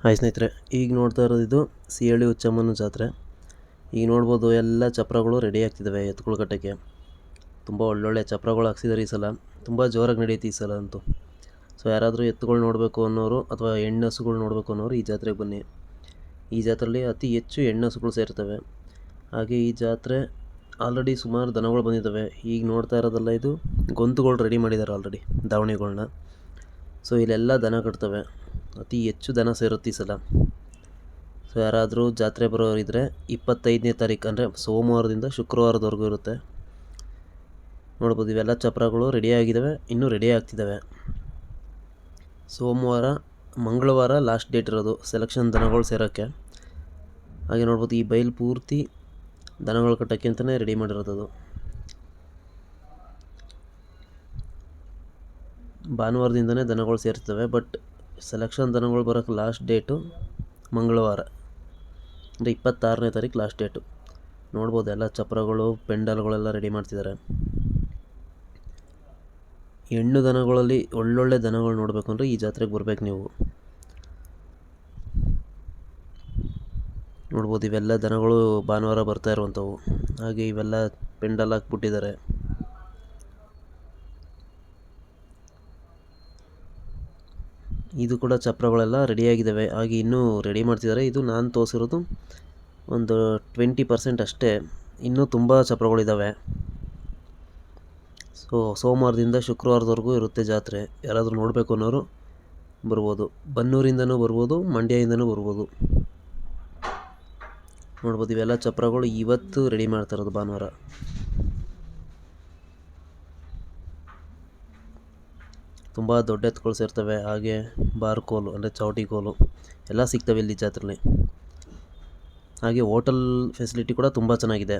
Hi ಸ್ನೇಹಿತರೆ, ಈಗ ನೋಡ್ತಾ ಇರೋದು ಇದು ಸಿಹಳ್ಳಿ ಉಚ್ಚಮ್ಮನ ಜಾತ್ರೆ. ಈಗ ನೋಡ್ಬೋದು ಎಲ್ಲ ಚಪ್ರಗಳು ರೆಡಿ ಆಗ್ತಿದ್ದಾವೆ ಎತ್ತುಗಳು ಕಟ್ಟೋಕ್ಕೆ ತುಂಬ ಒಳ್ಳೊಳ್ಳೆ ಚಪ್ರಗಳು ಹಾಕ್ಸಿದ್ದಾರೆ ಈ ಸಲ. ತುಂಬ ಜೋರಾಗಿ ನಡೆಯುತ್ತೆ ಈ ಸಲ ಅಂತೂ. ಸೊ ಯಾರಾದರೂ ಎತ್ತುಗಳು ನೋಡಬೇಕು ಅನ್ನೋರು ಅಥವಾ ಹೆಣ್ಣಸುಗಳು ನೋಡಬೇಕು ಅನ್ನೋರು ಈ ಜಾತ್ರೆಗೆ ಬನ್ನಿ. ಈ ಜಾತ್ರೆಯಲ್ಲಿ ಅತಿ ಹೆಚ್ಚು ಹೆಣ್ಣಸುಗಳು ಸೇರ್ತವೆ. ಹಾಗೆ ಈ ಜಾತ್ರೆ ಆಲ್ರೆಡಿ ಸುಮಾರು ದನಗಳು ಬಂದಿದ್ದಾವೆ ಈಗ ನೋಡ್ತಾ ಇರೋದಲ್ಲ ಇದು ಗೊಂತುಗಳು ರೆಡಿ ಮಾಡಿದ್ದಾರೆ ಆಲ್ರೆಡಿ ದಾವಣಿಗಳನ್ನ ಸೊ ಇಲ್ಲೆಲ್ಲ ದನ ಕಟ್ತವೆ. ಅತಿ ಹೆಚ್ಚು ದನ ಸೇರುತ್ತೆ ಸಲ. ಸೊ ಯಾರಾದರೂ ಜಾತ್ರೆ ಬರೋರಿದ್ದರೆ ಇಪ್ಪತ್ತೈದನೇ ತಾರೀಕು ಅಂದರೆ ಸೋಮವಾರದಿಂದ ಶುಕ್ರವಾರದವರೆಗೂ ಇರುತ್ತೆ. ನೋಡ್ಬೋದು ಇವೆಲ್ಲ ಚಪ್ರಗಳು ರೆಡಿಯಾಗಿದ್ದಾವೆ ಇನ್ನೂ ರೆಡಿ ಆಗ್ತಿದ್ದಾವೆ ಸೋಮವಾರ, ಮಂಗಳವಾರ ಲಾಸ್ಟ್ ಡೇಟ್ ಇರೋದು ಸೆಲೆಕ್ಷನ್ ದನಗಳು ಸೇರೋಕ್ಕೆ. ಹಾಗೆ ನೋಡ್ಬೋದು ಈ ಬೈಲ್ ಪೂರ್ತಿ ದನಗಳು ಕಟ್ಟೋಕ್ಕೆ ಅಂತಲೇ ರೆಡಿ ಮಾಡಿರೋದು ಭಾನುವಾರದಿಂದನೇ ದನಗಳು ಸೇರ್ತವೆ ಬಟ್ ಸೆಲೆಕ್ಷನ್ ದನಗಳು ಬರೋಕ್ಕೆ ಲಾಸ್ಟ್ ಡೇಟು ಮಂಗಳವಾರ. ಅಂದರೆ ಇಪ್ಪತ್ತಾರನೇ ತಾರೀಕು ಲಾಸ್ಟ್ ಡೇಟು ನೋಡ್ಬೋದು ಎಲ್ಲ ಚಪ್ರಗಳು, ಪೆಂಡಲ್ಗಳೆಲ್ಲ ರೆಡಿ ಮಾಡ್ತಿದ್ದಾರೆ ಹೆಣ್ಣು ದನಗಳಲ್ಲಿ ಒಳ್ಳೊಳ್ಳೆ ದನಗಳು ನೋಡಬೇಕು ಅಂದರೆ ಈ ಜಾತ್ರೆಗೆ ಬರ್ಬೇಕು ನೀವು. ನೋಡ್ಬೋದು ಇವೆಲ್ಲ ದನಗಳು ಭಾನುವಾರ ಬರ್ತಾ ಇರುವಂಥವು. ಹಾಗೆ ಇವೆಲ್ಲ ಪೆಂಡಲ್ ಹಾಕ್ಬಿಟ್ಟಿದ್ದಾರೆ. ಇದು ಕೂಡ ಚಪ್ರಗಳೆಲ್ಲ ರೆಡಿಯಾಗಿದ್ದಾವೆ. ಹಾಗೆ ಇನ್ನೂ ರೆಡಿ ಮಾಡ್ತಿದ್ದಾರೆ. ಇದು ನಾನು ತೋರಿಸಿರೋದು ಒಂದು ಟ್ವೆಂಟಿ ಪರ್ಸೆಂಟ್ ಅಷ್ಟೇ. ಇನ್ನೂ ತುಂಬ ಚಪ್ರಗಳಿದ್ದಾವೆ. ಸೊ, ಸೋಮವಾರದಿಂದ ಶುಕ್ರವಾರದವರೆಗೂ ಇರುತ್ತೆ ಜಾತ್ರೆ. ಯಾರಾದರೂ ನೋಡಬೇಕು ಅನ್ನೋರು ಬರ್ಬೋದು. ಬನ್ನೂರಿಂದನೂ ಬರ್ಬೋದು, ಮಂಡ್ಯದಿಂದನೂ ಬರ್ಬೋದು. ನೋಡ್ಬೋದು, ಇವೆಲ್ಲ ಚಪ್ರಗಳು ಇವತ್ತು ರೆಡಿ ಮಾಡ್ತಾ ಇರೋದು ಭಾನುವಾರ. ತುಂಬ ದೊಡ್ಡ ಎತ್ತುಗಳು ಸೇರ್ತವೆ. ಹಾಗೆ ಬಾರ್ ಕೋಲು ಅಂದರೆ ಚೌಟಿ ಕೋಲು ಎಲ್ಲ ಸಿಗ್ತವೆ ಇಲ್ಲಿ ಜಾತ್ರೆಲಿ. ಹಾಗೆ ಹೋಟೆಲ್ ಫೆಸಿಲಿಟಿ ಕೂಡ ತುಂಬ ಚೆನ್ನಾಗಿದೆ.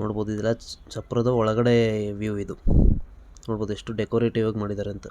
ನೋಡ್ಬೋದು ಇದೆಲ್ಲ ಚಪ್ರದ ಒಳಗಡೆ ವ್ಯೂ ಇದು. ನೋಡ್ಬೋದು ಎಷ್ಟು ಡೆಕೋರೇಟಿವ್ ಆಗಿ ಮಾಡಿದ್ದಾರೆ ಅಂತ.